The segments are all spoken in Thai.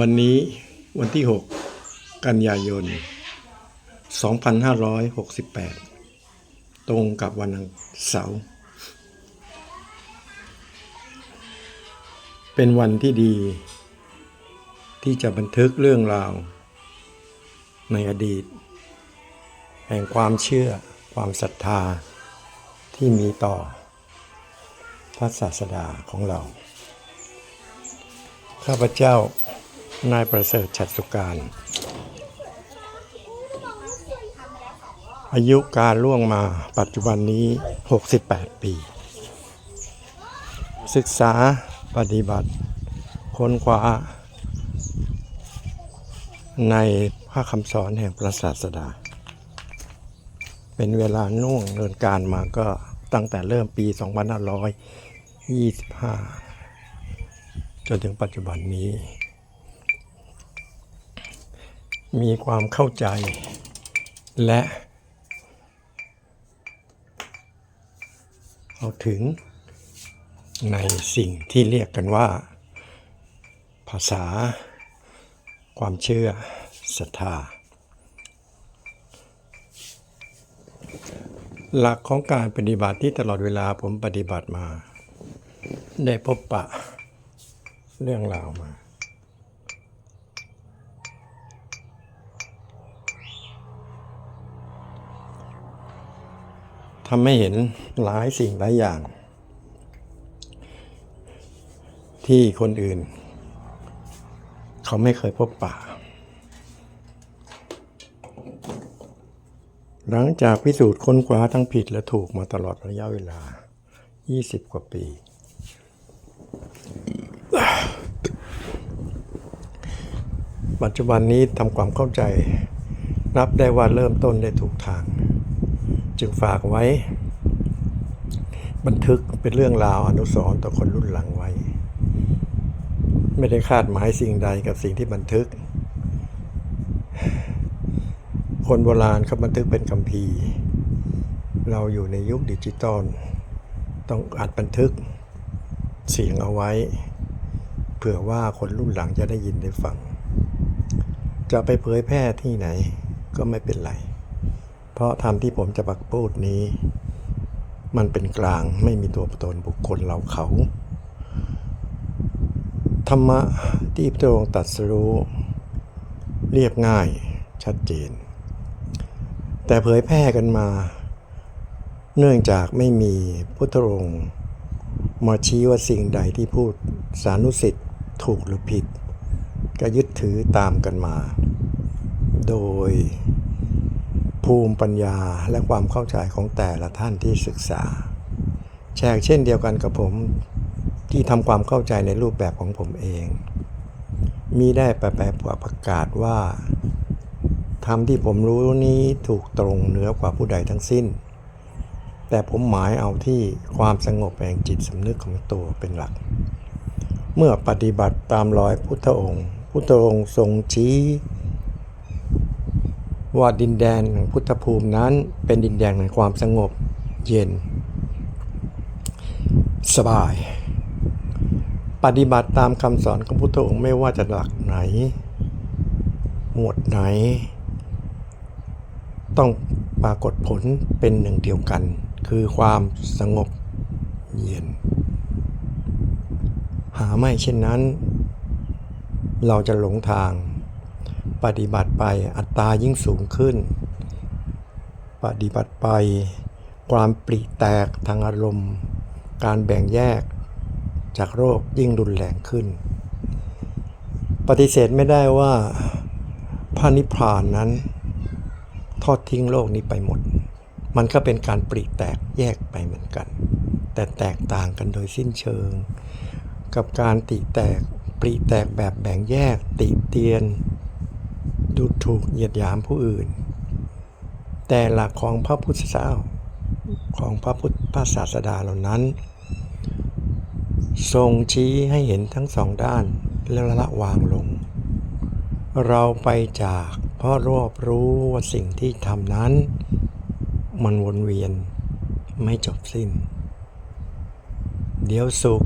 วันนี้วันที่ 6 กันยายน 2568 ตรงกับวันเสาร์ เป็นวันที่ดี ที่จะบันทึกเรื่องราว ในอดีต แห่งความเชื่อความศรัทธาที่มีต่อ พระศาสดาของเรา ข้าพเจ้า นายประเสริฐฉัตรสุการ อายุการล่วงมาปัจจุบันนี้ 68 ปี ศึกษาปฏิบัติ ค้นคว้า ในพระคำสอนแห่งพระศาสดา เป็นเวลาน่วงเดินการมาก็ตั้งแต่เริ่มปี 2525 จนถึงปัจจุบันนี้ มีความเข้าใจ และเอาถึงในสิ่งที่เรียกกันว่า ภาษา ความเชื่อศรัทธา หลักของการปฏิบัติที่ตลอดเวลาผมปฏิบัติมา ได้พบปะเรื่องราวมา ทำให้เห็นหลายสิ่งหลายอย่าง ที่คนอื่น เขาไม่เคยพบปะหลังจากพิสูจน์ค้นคว้าทั้งผิดและถูกมาตลอดระยะเวลา 20 กว่าปี ปัจจุบันนี้ทำความเข้าใจ นับได้ว่าเริ่มต้นได้ถูกทาง จึงฝากไว้ บันทึกเป็นเรื่องราวอนุสรณ์ต่อคนรุ่นหลังไว้ ไม่ได้คาดหมายสิ่งใดกับสิ่งที่บันทึก คนโบราณเขาบันทึกเป็นคัมภีร์ เราอยู่ในยุคดิจิตอลต้องอัดบันทึกเสียงเอาไว้ เผื่อว่าคนรุ่นหลังจะได้ยินได้ฟัง จะไปเผยแพร่ที่ไหนก็ไม่เป็นไร ราะธรรมที่ผมจะปักพูดนี้ มันเป็นกลางไม่มีตัวตนบุคคลเราเขา ธรรมะที่พระองค์ตรัสรู้ เรียบง่ายชัดเจน แต่เผยแพร่กันมา เนื่องจากไม่มีพุทธองค์มาชี้ว่าสิ่งใดที่พูดสานุสิทธิ์ถูกหรือผิด ก็ยึดถือตามกันมา โดย ภูมิปัญญาและความเข้าใจของแต่ละท่านที่ศึกษา แชร์เช่นเดียวกันกับผมที่ทำความเข้าใจในรูปแบบของผมเอง มีได้แปลประกาศว่าธรรมที่ผมรู้นี้ถูกตรงเหนือกว่าผู้ใดทั้งสิ้น แต่ผมหมายเอาที่ความสงบแห่งจิตสำนึกของตัวเป็นหลัก เมื่อปฏิบัติตามรอยพุทธองค์ พุทธองค์ทรงชี้ ว่าดินแดนของพุทธภูมินั้นเป็นดินแดนแห่งความสงบเย็น สบาย ปฏิบัติตามคำสอนของพุทธองค์ไม่ว่าจะหลักไหน หมวดไหน ต้องปรากฏผลเป็นหนึ่งเดียวกัน คือความสงบเย็น หาไม่เช่นนั้น เราจะหลงทาง ปฏิบัติไปอัตตายิ่งสูงขึ้น ปฏิบัติไป ความปลีแตกทางอารมณ์ การแบ่งแยกจากโรคยิ่งรุนแรงขึ้น ปฏิเสธไม่ได้ว่าพระนิพพานนั้น ทอดทิ้งโลกนี้ไปหมด มันก็เป็นการปลีแตกแยกไปเหมือนกัน แต่แตกต่างกันโดยสิ้นเชิง กับการติแตกปลีแตกแบบแบ่งแยกติเตียน ดูถูกเหยียดหยามผู้อื่น แต่หลักของพระพุทธเจ้าของพระพุทธศาสดาเหล่านั้น ทรงชี้ให้เห็นทั้งสองด้านแล้วละวางลง เราไปจากเพราะรอบรู้ว่าสิ่งที่ทำนั้น มันวนเวียนไม่จบสิ้น เดี๋ยวสุข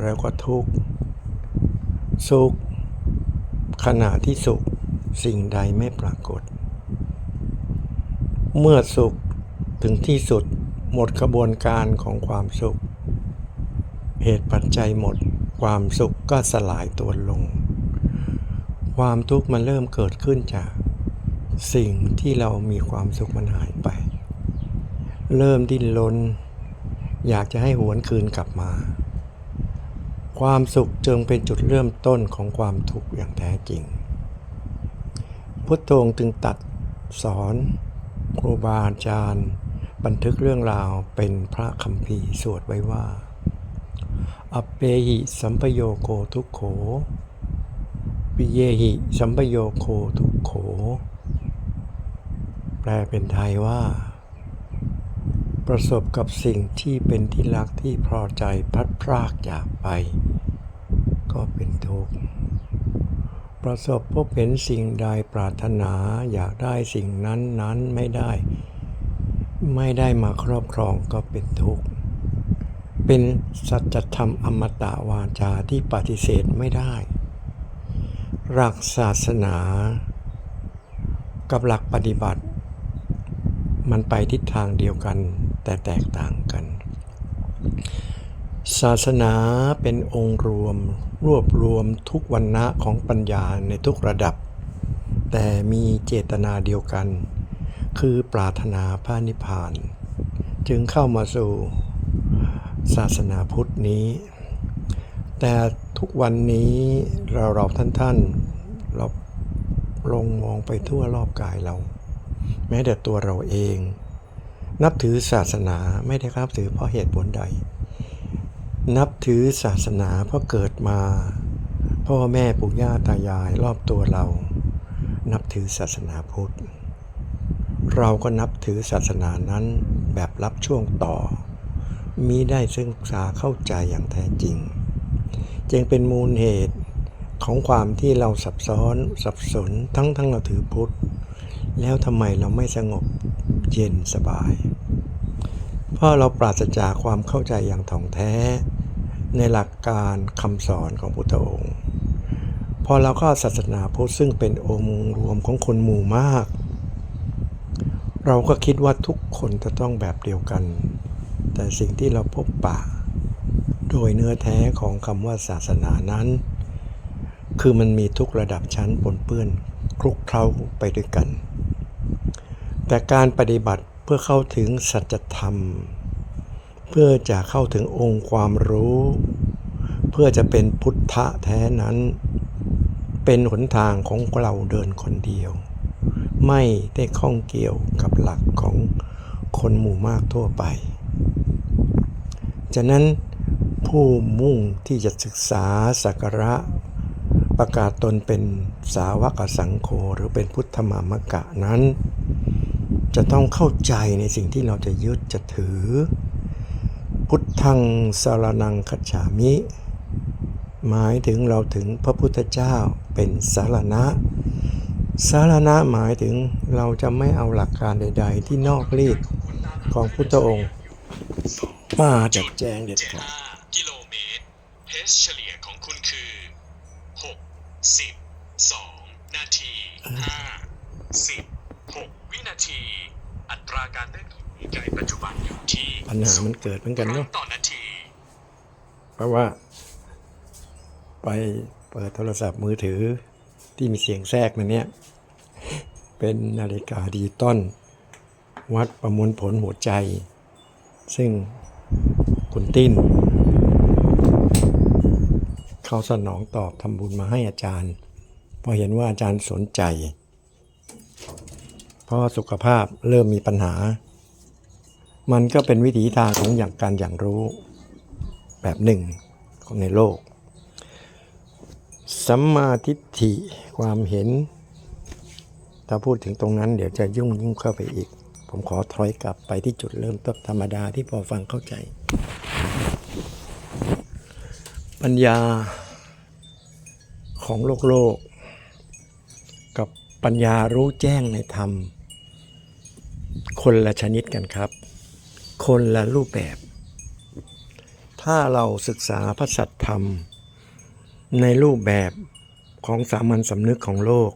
แล้วก็ทุกข์สุขขณะที่สุข สิ่งใดไม่ปรากฏ เมื่อสุขถึงที่สุดหมดกระบวนการของความสุข เหตุปัจจัยหมดความสุขก็สลายตัวลง ความทุกข์มันเริ่มเกิดขึ้นจาก สิ่งที่เรามีความสุขมันหายไป เริ่มดิ้นรนอยากจะให้หวนคืนกลับมา ความสุขจึงเป็นจุดเริ่มต้นของความทุกข์อย่างแท้จริง พุทโธงจึงตัดสอนครูบาอาจารย์ บันทึกเรื่องราวเป็นพระคัมภีสวดไว้ว่า อเปหิสัมปโยโคทุกโข ปิเยหิสัมปโยโคทุกโข แปลเป็นไทยว่า ประสบกับสิ่งที่เป็นที่รักที่พอใจพัดพรากจากไป ก็เป็นทุกข์ ประสบพบเห็นสิ่งใดปรารถนาอยากได้สิ่งนั้นนั้นไม่ได้ ไม่ได้มาครอบครองก็เป็นทุกข์ เป็นสัจธรรมอมตะวาจาที่ปฏิเสธไม่ได้ หลักศาสนา กับหลักปฏิบัติ มันไปทิศทางเดียวกันแต่แตกต่างกัน ศาสนาเป็นองค์รวม รวบรวมทุกวันนะของปัญญาในทุกระดับ แต่มีเจตนาเดียวกัน คือปรารถนาพระนิพพาน จึงเข้ามาสู่ศาสนาพุทธนี้ แต่ทุกวันนี้เราเราท่านท่านๆเราลงมองไปทั่วรอบกายเรา แม้แต่ตัวเราเอง นับถือศาสนาไม่ได้ครับถือเพราะเหตุผลใด นับถือศาสนาเพราะเกิดมา พ่อแม่ปู่ย่าตายายรอบตัวเรา นับถือศาสนาพุทธ เราก็นับถือศาสนานั้นแบบรับช่วงต่อ มิได้ศึกษาเข้าใจอย่างแท้จริง จึงเป็นมูลเหตุของความที่เราสับซ้อนสับสนทั้งทั้งเราถือพุทธ แล้วทำไมเราไม่สงบเย็นสบาย เพราะเราปราศจากความเข้าใจอย่างถ่องแท้ ในหลักการคำสอนของพุทธองค์ พอเราก็ศาสนาพุทธซึ่งเป็นองค์รวมของคนหมู่มาก เราก็คิดว่าทุกคนจะต้องแบบเดียวกัน แต่สิ่งที่เราพบปะ โดยเนื้อแท้ของคำว่าศาสนานั้น คือมันมีทุกระดับชั้นปนเปื้อนคลุกเคล้าไปด้วยกัน แต่การปฏิบัติเพื่อเข้าถึงสัจธรรม เพื่อจะเข้าถึงองค์ความรู้ เพื่อจะเป็นพุทธะแท้นั้น เป็นหนทางของเราเดินคนเดียว ไม่ได้ข้องเกี่ยวกับหลักของคนหมู่มากทั่วไปฉะนั้นผู้มุ่งที่จะศึกษาสักระประกาศตนเป็นสาวกสังโฆหรือเป็นพุทธมามกะนั้น จะต้องเข้าใจในสิ่งที่เราจะยึดจะถือ พุทธังสารนังคัจฉามิ หมายถึงเราถึงพระพุทธเจ้าเป็นสารณะ สารณะหมายถึงเราจะไม่เอาหลักการใด ๆ ที่นอกรีดของพุทธองค์ มาจัดแจงเด็ดขาดกิโลเมตรเพสเฉลี่ยของคุณคือ 6 10 2 นาที5 10 6 วินาที อัตราการเต้นของหัวใจปัจจุบันอยู่ที่ ปัญหามันเกิดเหมือนกันเนาะเพราะว่า ไปเปิดโทรศัพท์มือถือที่มีเสียงแทรกมาเนี่ย เป็นนาฬิกาดิจิตอลวัดประมวลผลหัวใจ ซึ่งคุณติ้น เขาสนองตอบทำบุญมาให้อาจารย์ พอเห็นว่าอาจารย์สนใจ เพราะสุขภาพเริ่มมีปัญหา มันก็เป็นวิถีทางของอย่างการอย่างรู้แบบหนึ่งของในโลก สัมมาทิฏฐิความเห็น ถ้าพูดถึงตรงนั้นเดี๋ยวจะยุ่งยิ่งเข้าไปอีก ผมขอถอยกลับไปที่จุดเริ่มต้นธรรมดาที่พอฟังเข้าใจ ปัญญาของโลกโลก กับปัญญารู้แจ้งในธรรม คนละชนิดกันครับ คนละรูปแบบ ถ้าเราศึกษาพระสัทธรรม ในรูปแบบของสามัญสำนึกของโลก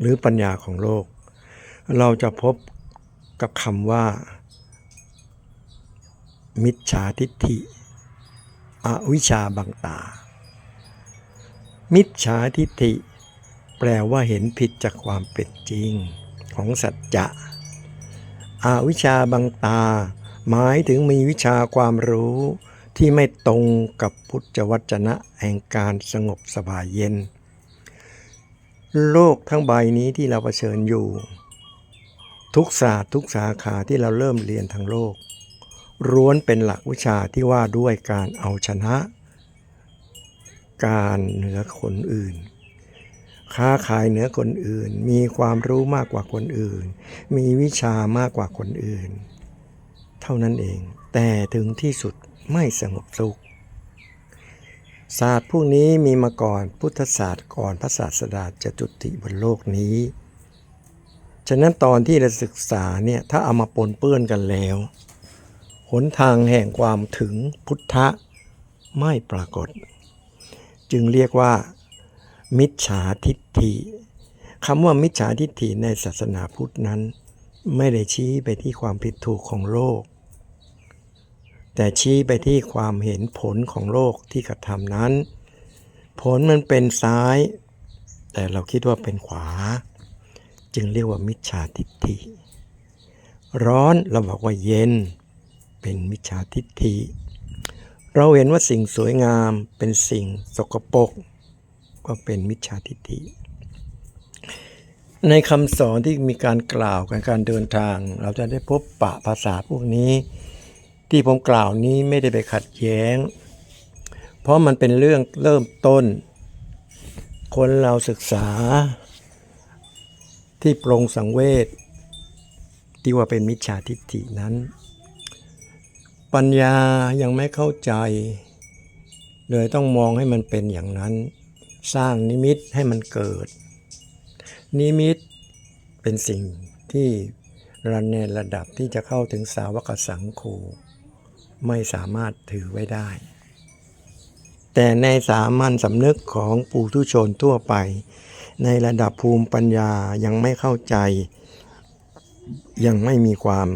หรือปัญญาของโลก เราจะพบกับคำว่า มิจฉาทิฏฐิ อวิชชาบังตา มิจฉาทิฏฐิ แปลว่าเห็นผิดจากความเป็นจริงของสัจจะอวิชชาบังตา หมายถึงมีวิชาความรู้ที่ไม่ตรงกับพุทธวจนะแห่งการสงบสบายเย็น โลกทั้งใบนี้ที่เราเผชิญอยู่ ทุกศาสตร์ทุกสาขาที่เราเริ่มเรียนทางโลกร้วนเป็นหลักวิชาที่ว่าด้วยการเอาชนะ การเหนือคนอื่น ค้าขายเหนือคนอื่น มีความรู้มากกว่าคนอื่น มีวิชามากกว่าคนอื่น เท่านั้นเอง แต่ถึงที่สุดไม่สงบสุข ศาสตร์พวกนี้มีมาก่อนพุทธศาสตร์ก่อนพระศาสดาจะจุติบนโลกนี้ ฉะนั้นตอนที่เราศึกษาเนี่ยถ้าเอามาปนเปื้อนกันแล้วหนทางแห่งความถึงพุทธะไม่ปรากฏ จึงเรียกว่า มิจฉาทิฏฐิคำว่ามิจฉาทิฏฐิในศาสนาพุทธนั้น ไม่ได้ชี้ไปที่ความผิดถูกของโลก แต่ชี้ไปที่ความเห็นผลของโลกที่กระทำนั้น ผลมันเป็นซ้าย แต่เราคิดว่าเป็นขวา จึงเรียกว่ามิจฉาทิฏฐิ ร้อนเราบอกว่าเย็น เป็นมิจฉาทิฏฐิ เราเห็นว่าสิ่งสวยงามเป็นสิ่งสกปรกก็เป็นมิจฉาทิฏฐิ ในคำสอนที่มีการกล่าวกันการเดินทาง เราจะได้พบปะภาษาพวกนี้ ที่ผมกล่าวนี้ไม่ได้ไปขัดแย้ง เพราะมันเป็นเรื่องเริ่มต้น คนเราศึกษา ที่ปรงสังเวชที่ว่าเป็นมิจฉาทิฏฐินั้น ปัญญายังไม่เข้าใจ เลยต้องมองให้มันเป็นอย่างนั้น สร้างนิมิตให้มันเกิด นิมิตเป็นสิ่งที่ระในระดับที่จะเข้าถึงสาวกสังโฆไม่สามารถถือไว้ได้ แต่ในสามัญสำนึกของปุถุชนทั่วไป ในระดับภูมิปัญญายังไม่เข้าใจ ยังไม่มีความ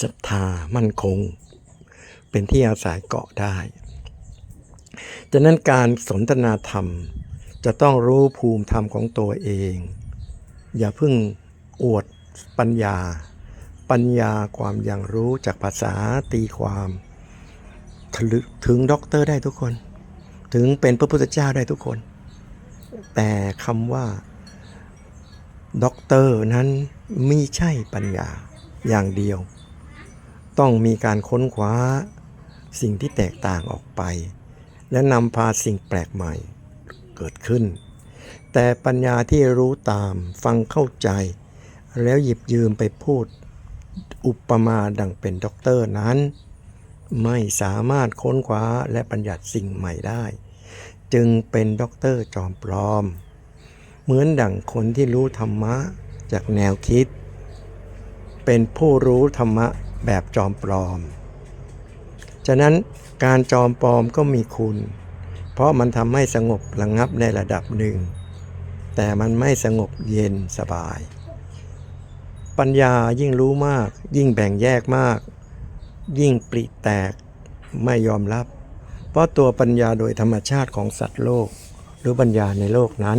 ศรัทธามั่นคง เป็นที่อาศัยเกาะได้ฉะนั้นการสนทนาธรรม จะต้องรู้ภูมิธรรมของตัวเอง อย่าเพิ่งอวดปัญญา ปัญญาความอย่างรู้จากภาษาตีความถึงด็อกเตอร์ได้ทุกคน ถึงเป็นพระพุทธเจ้าได้ทุกคน แต่คำว่าด็อกเตอร์นั้นไม่ใช่ปัญญาอย่างเดียว ต้องมีการค้นคว้าสิ่งที่แตกต่างออกไป และนำพาสิ่งแปลกใหม่ กิดขึ้น แต่ปัญญาที่รู้ตามฟังเข้าใจ แล้วหยิบยืมไปพูดอุปมาดังเป็นด็อกเตอร์นั้น ไม่สามารถค้นคว้าและบัญญัติสิ่งใหม่ได้ จึงเป็นด็อกเตอร์จอมปลอม เหมือนดั่งคนที่รู้ธรรมะจากแนวคิด เป็นผู้รู้ธรรมะแบบจอมปลอม ฉะนั้นการจอมปลอมก็มีคุณ เพราะมันทำให้สงบระงงับในระดับหนึ่ง แต่มันไม่สงบเย็นสบาย ปัญญายิ่งรู้มาก ยิ่งแบ่งแยกมาก ยิ่งปริแตกไม่ยอมรับ เพราะตัวปัญญาโดยธรรมชาติของสัตว์โลก หรือปัญญาในโลกนั้น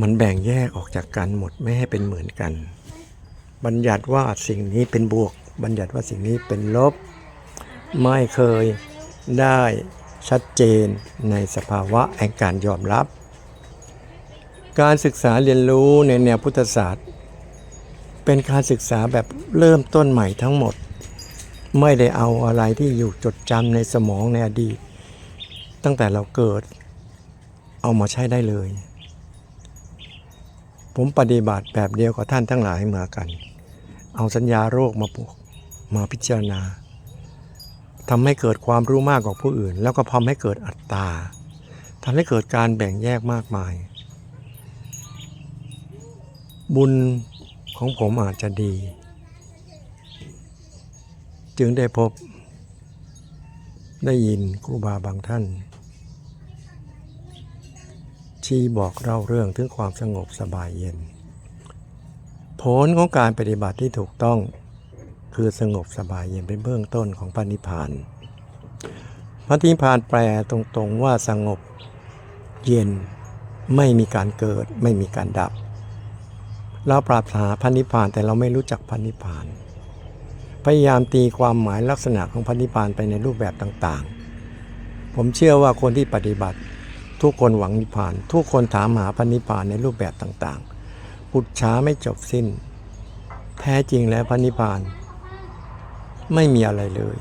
มันแบ่งแยกออกจากกันหมดไม่ให้เป็นเหมือนกัน บัญญัติว่าสิ่งนี้เป็นบวก บัญญัติว่าสิ่งนี้เป็นลบ ไม่เคยได้ ชัดเจนในสภาวะแห่งการยอมรับ การศึกษาเรียนรู้ในแนวพุทธศาสตร์ เป็นการศึกษาแบบเริ่มต้นใหม่ทั้งหมด ไม่ได้เอาอะไรที่อยู่จดจำในสมองในอดีต ตั้งแต่เราเกิด เอามาใช้ได้เลย ผมปฏิบัติแบบเดียวกับท่านทั้งหลายเหมือกัน เอาสัญญาโรคมาปลูกมาพิจารณา ทำให้เกิดความรู้มากกว่าผู้อื่น แล้วก็ทำให้เกิดอัตตาทำให้เกิดการแบ่งแยกมากมาย บุญของผมอาจจะดี จึงได้พบ ได้ยินครูบาบางท่าน ชี้บอกเล่าเรื่องถึงความสงบสบายเย็น ผลของการปฏิบัติที่ถูกต้อง คือสงบสบายเย็นเป็นเบื้องต้นของปณิพานพระนิพพานแปลตรงๆว่าสงบเย็นไม่มีการเกิดไม่มีการดับ เราปรารถนาพระนิพานแต่เราไม่รู้จักพระนิพาน พยายามตีความหมายลักษณะของพระนิพานไปในรูปแบบต่างๆ ผมเชื่อว่าคนที่ปฏิบัติ ทุกคนหวังนิพพาน ทุกคนถามหาพระนิพานในรูปแบบต่างๆปุจฉาไม่จบสิ้น แท้จริงแล้วพระนิพพาน ไม่มีอะไรเลย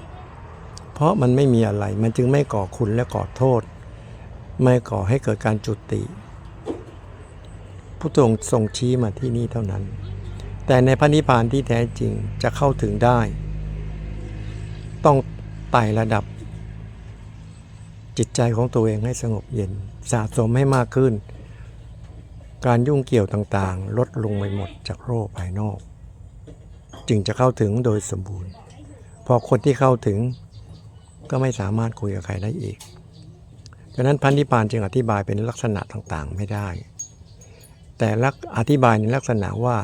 เพราะมันไม่มีอะไร มันจึงไม่ก่อคุณและก่อโทษ ไม่ก่อให้เกิดการจุติผู้ทรงทรงชี้มาที่นี่เท่านั้น แต่ในพระนิพพานที่แท้จริงจะเข้าถึงได้ ต้องไต่ระดับ จิตใจของตัวเองให้สงบเย็น สะสมให้มากขึ้น การยุ่งเกี่ยวต่างๆ ลดลงไปหมดจากโรคภายนอก จึงจะเข้าถึงโดยสมบูรณ์ พอคนที่เข้าถึงก็ไม่สามารถคุยกับใครได้อีกดังนั้นพันธิพานจึงอธิบายเป็นลักษณะต่างๆไม่ได้ แต่ลักอธิบายในลักษณะว่า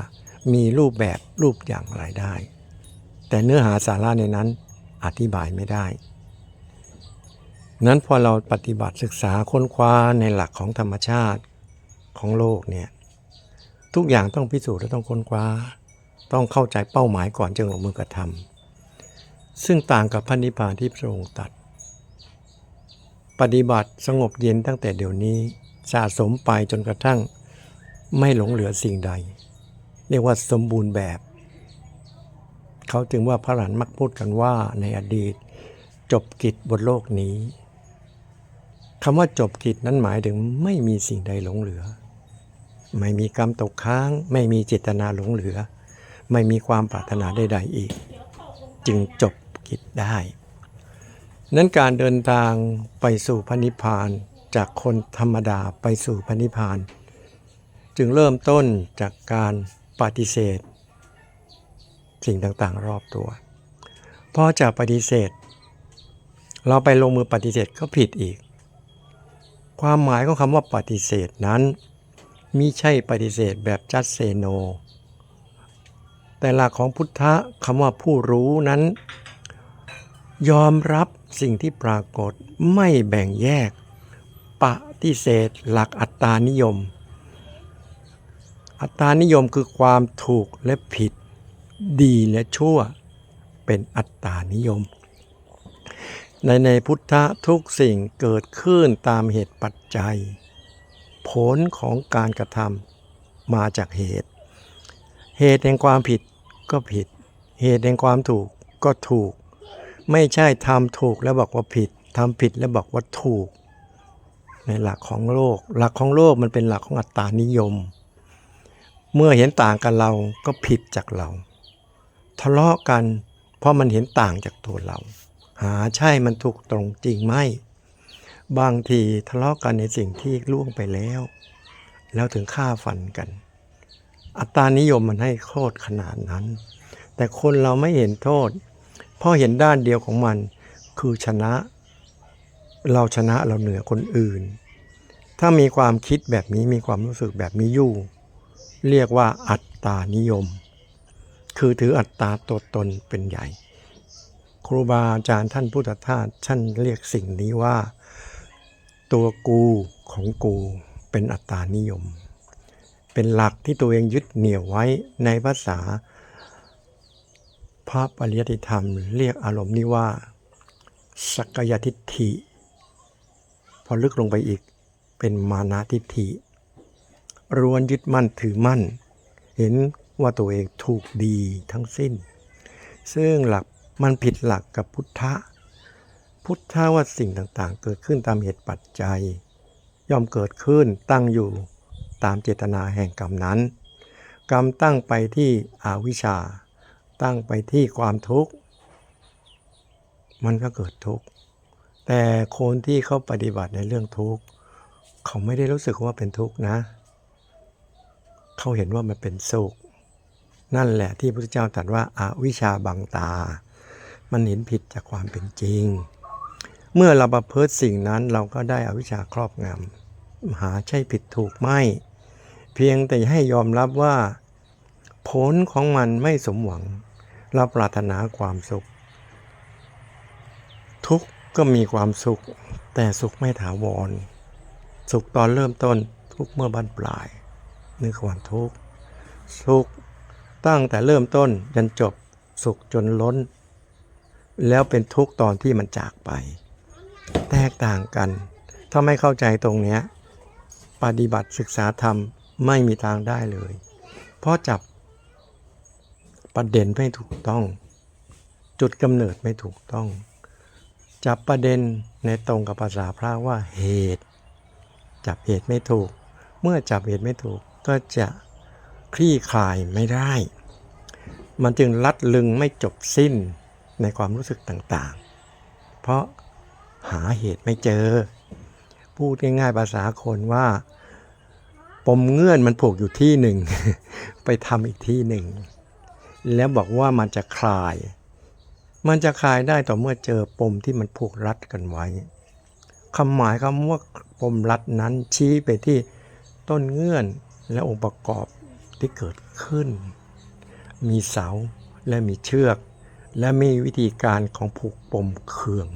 มีรูปแบบรูปอย่างไรได้ แต่เนื้อหาสาระในนั้นอธิบายไม่ได้ นั้นพอเราปฏิบัติศึกษาค้นคว้าในหลักของธรรมชาติของโลกเนี่ยทุกอย่างต้องพิสูจน์และต้องค้นคว้า ต้องเข้าใจเป้าหมายก่อนจึงลงมือกระทำ ซึ่งต่างกับพระนิพพานที่พระองค์ตัด ปฏิบัติสงบเย็นตั้งแต่เดี๋ยวนี้สะสมไปจนกระทั่งไม่หลงเหลือสิ่งใด เรียกว่าสมบูรณ์แบบ เขาจึงว่าพระหลานมักพูดกันว่าในอดีต จบกิจบนโลกนี้คำว่าจบกิจนั้นหมายถึงไม่มีสิ่งใดหลงเหลือ ไม่มีกรรมตกค้าง ไม่มีเจตนาหลงเหลือ ไม่มีความปรารถนาใดๆอีก จึงจบ กิจได้ นั้นการเดินทางไปสู่พระนิพพานจากคนธรรมดาไปสู่พระนิพพาน จึงเริ่มต้นจากการปฏิเสธ สิ่งต่างๆรอบตัวพอจากปฏิเสธ เราไปลงมือปฏิเสธก็ผิดอีก ความหมายของคำว่าปฏิเสธนั้นมิใช่ปฏิเสธแบบจัดเซโน แต่หลักของพุทธะคำว่าผู้รู้นั้น ยอมรับสิ่งที่ปรากฏไม่แบ่งแยก ปฏิเสธหลักอัตตานิยม อัตตานิยมคือความถูกและผิด ดีและชั่ว เป็นอัตตานิยม ในในพุทธะทุกสิ่งเกิดขึ้นตามเหตุปัจจัย ผลของการกระทำมาจากเหตุ เหตุแห่งความผิดก็ผิด เหตุแห่งความถูกก็ถูก ไม่ใช่ทำถูกแล้วบอกว่าผิดทำผิดแล้วบอกว่าถูก ในหลักของโลก หลักของโลกมันเป็นหลักของอัตตานิยม เมื่อเห็นต่างกันเราก็ผิดจากเรา ทะเลาะกัน เพราะมันเห็นต่างจากตัวเรา หาใช่มันถูกตรงจริงไหมบางทีทะเลาะกันในสิ่งที่ล่วงไปแล้ว แล้วถึงฆ่าฟันกัน อัตตานิยมมันให้โทษขนาดนั้น แต่คนเราไม่เห็นโทษ เพราะเห็นด้านเดียวของมัน คือชนะ เราชนะเราเหนือคนอื่น ถ้ามีความคิดแบบนี้มีความรู้สึกแบบนี้อยู่ เรียกว่าอัตตานิยม คือถืออัตตาตัวตนเป็นใหญ่ ครูบาอาจารย์ท่านพุทธทาสท่านเรียกสิ่งนี้ว่า ตัวกูของกูเป็นอัตตานิยม เป็นหลักที่ตัวเองยึดเหนี่ยวไว้ในภาษา พระปริยติธรรมเรียกอารมณ์นี้ว่า สักยทิฏฐิ พอลึกลงไปอีกเป็นมานาทิฏฐิรวนยึดมั่นถือมั่น เห็นว่าตัวเองถูกดีทั้งสิ้น ซึ่งหลักมันผิดหลักกับพุทธะ พุทธะว่าสิ่งต่างๆ เกิดขึ้นตามเหตุปัจจัย ย่อมเกิดขึ้นตั้งอยู่ตามเจตนาแห่งกรรมนั้น กรรมตั้งไปที่อวิชชา ตั้งไปที่ความทุกข์ มันก็เกิดทุกข์ แต่คนที่เขาปฏิบัติในเรื่องทุกข์ เขาไม่ได้รู้สึกว่าเป็นทุกข์นะ เขาเห็นว่ามันเป็นสุข นั่นแหละที่พระพุทธเจ้าตรัสว่าอาวิชชาบังตา มันเห็นผิดจากความเป็นจริง เมื่อเราประพฤติสิ่งนั้นเราก็ได้อวิชชาครอบงำหาใช่ผิดถูกไม่ เพียงแต่ให้ยอมรับว่าผลของมันไม่สมหวัง เราปรารถนาความสุข ทุกข์ก็มีความสุข แต่สุขไม่ถาวร สุขตอนเริ่มต้นทุกเมื่อบั้นปลายนี่ความทุกข์สุขตั้งแต่เริ่มต้นยันจบสุขจนล้น แล้วเป็นทุกข์ตอนที่มันจากไป แตกต่างกัน ถ้าไม่เข้าใจตรงเนี้ยปฏิบัติศึกษาธรรมไม่มีทางได้เลย เพราะจับ ประเด็นไม่ถูกต้อง จุดกำเนิดไม่ถูกต้อง จับประเด็นในตรงกับภาษาพระว่าเหตุ จับเหตุไม่ถูก เมื่อจับเหตุไม่ถูกก็จะคลี่คลายไม่ได้ มันจึงลัดลึงไม่จบสิ้นในความรู้สึกต่างๆ เพราะหาเหตุไม่เจอ พูดง่ายๆภาษาคนว่า ปมเงื่อนมันผูกอยู่ที่หนึ่ง ไปทำอีกที่หนึ่ง แล้วบอกว่ามันจะคลาย มันจะคลายได้ต่อเมื่อเจอปมที่มันผูกรัดกันไว้คำหมายคำว่าปมรัดนั้นชี้ไปที่ต้นเงื่อนและองค์ประกอบที่เกิดขึ้น มีเสาและมีเชือก และมีวิธีการของผูกปมเคือง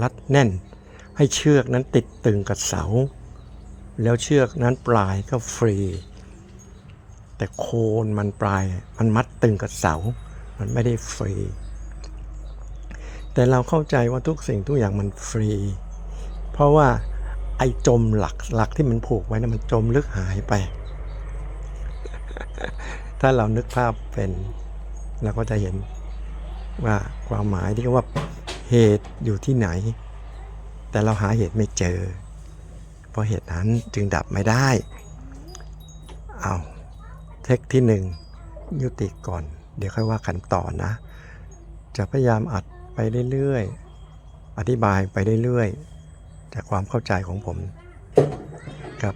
รัดแน่น ให้เชือกนั้นติดตึงกับเสา แล้วเชือกนั้นปลายก็ฟรี แต่โคนมันปลายมันมัดตึงกับเสา มันไม่ได้ฟรี แต่เราเข้าใจว่าทุกสิ่งทุกอย่างมันฟรี เพราะว่าไอ้จมหลักหลักที่มันผูกไว้นะมันจมลึกหายไป ถ้าเรานึกภาพเป็นเราก็จะเห็นว่าความหมายที่ว่าเหตุอยู่ที่ไหน แต่เราหาเหตุไม่เจอ เพราะเหตุนั้นจึงดับไม่ได้ เอา เทคที่หนึ่งยุติก่อน เดี๋ยวค่อยว่ากันต่อนะ จะพยายามอัดไปเรื่อยๆ อธิบายไปเรื่อยๆ จากความเข้าใจของผมกับ